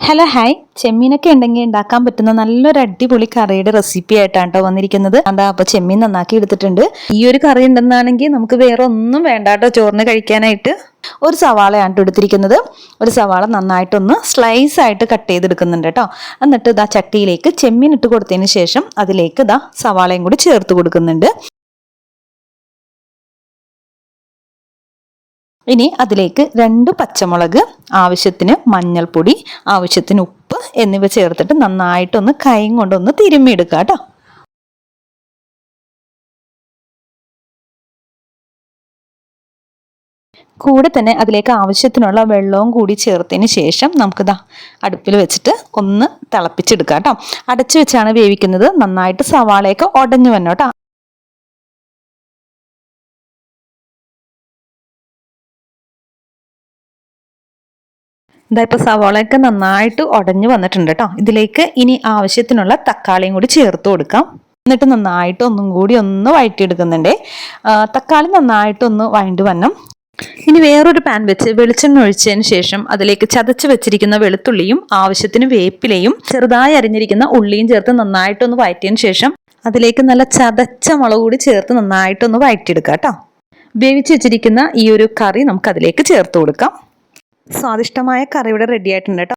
Hello hi ചെമ്മീനൊക്കെ ഉണ്ടെങ്കിൽ ഉണ്ടാക്കാൻ പറ്റുന്ന നല്ലൊരു അടിപൊളി കറിയുടെ റെസിപ്പി ആയിട്ടാണ് കേട്ടോ വന്നിരിക്കുന്നത്. അതാ അപ്പൊ ചെമ്മീൻ നന്നാക്കി എടുത്തിട്ടുണ്ട്. ഈ ഒരു കറി ഉണ്ടെന്നാണെങ്കിൽ നമുക്ക് വേറെ ഒന്നും വേണ്ട കേട്ടോ ചോറിന് കഴിക്കാനായിട്ട്. ഒരു സവാളയാണ് എടുത്തിരിക്കുന്നത്. ഒരു സവാള നന്നായിട്ടൊന്ന് സ്ലൈസ് ആയിട്ട് കട്ട് ചെയ്തെടുക്കുന്നുണ്ട് കേട്ടോ എന്നിട്ട് ഇതാ ചട്ടിയിലേക്ക് ചെമ്മീൻ ഇട്ട് കൊടുത്തതിന് ശേഷം അതിലേക്ക് ഇതാ സവാളയും കൂടി ചേർത്ത് കൊടുക്കുന്നുണ്ട്. ഇനി അതിലേക്ക് രണ്ട് പച്ചമുളക് ആവശ്യത്തിന് മഞ്ഞൾപ്പൊടി ആവശ്യത്തിന് ഉപ്പ് എന്നിവ ചേർത്തിട്ട് നന്നായിട്ടൊന്ന് കൈയും കൊണ്ടൊന്ന് തിരുമ്മിയെടുക്കുക കേട്ടോ കൂടെ തന്നെ അതിലേക്ക് ആവശ്യത്തിനുള്ള വെള്ളവും കൂടി ചേർത്തതിന് ശേഷം നമുക്കിതാ അടുപ്പിൽ വെച്ചിട്ട് ഒന്ന് തിളപ്പിച്ചെടുക്കാം കേട്ടോ അടച്ചു വെച്ചാണ് വേവിക്കുന്നത്. നന്നായിട്ട് സവാളയൊക്കെ ഉടഞ്ഞു വന്നോ ഇതാ ഇപ്പോൾ സവാളയൊക്കെ നന്നായിട്ട് ഉടഞ്ഞു വന്നിട്ടുണ്ട് കേട്ടോ ഇതിലേക്ക് ഇനി ആവശ്യത്തിനുള്ള തക്കാളിയും കൂടി ചേർത്ത് കൊടുക്കാം. എന്നിട്ട് നന്നായിട്ട് ഒന്നും കൂടി ഒന്ന് വഴറ്റിയെടുക്കുന്നുണ്ട്. തക്കാളി നന്നായിട്ട് ഒന്ന് വഴണ്ടു വരണം. ഇനി വേറൊരു പാൻ വെച്ച് വെളിച്ചെണ്ണ ഒഴിച്ചതിന് ശേഷം അതിലേക്ക് ചതച്ച് വെച്ചിരിക്കുന്ന വെളുത്തുള്ളിയും ആവശ്യത്തിന് വേപ്പിലയും ചെറുതായി അരിഞ്ഞിരിക്കുന്ന ഉള്ളിയും ചേർത്ത് നന്നായിട്ടൊന്ന് വഴറ്റിയതിന് ശേഷം അതിലേക്ക് നല്ല ചതച്ച മുളക് കൂടി ചേർത്ത് നന്നായിട്ടൊന്ന് വഴറ്റിയെടുക്കാം കേട്ടോ വേവിച്ച് വെച്ചിരിക്കുന്ന ഈ ഒരു കറി നമുക്ക് അതിലേക്ക് ചേർത്ത് കൊടുക്കാം. സ്വാദിഷ്ടമായ കറി ഇവിടെ റെഡി ആയിട്ടുണ്ട് കേട്ടോ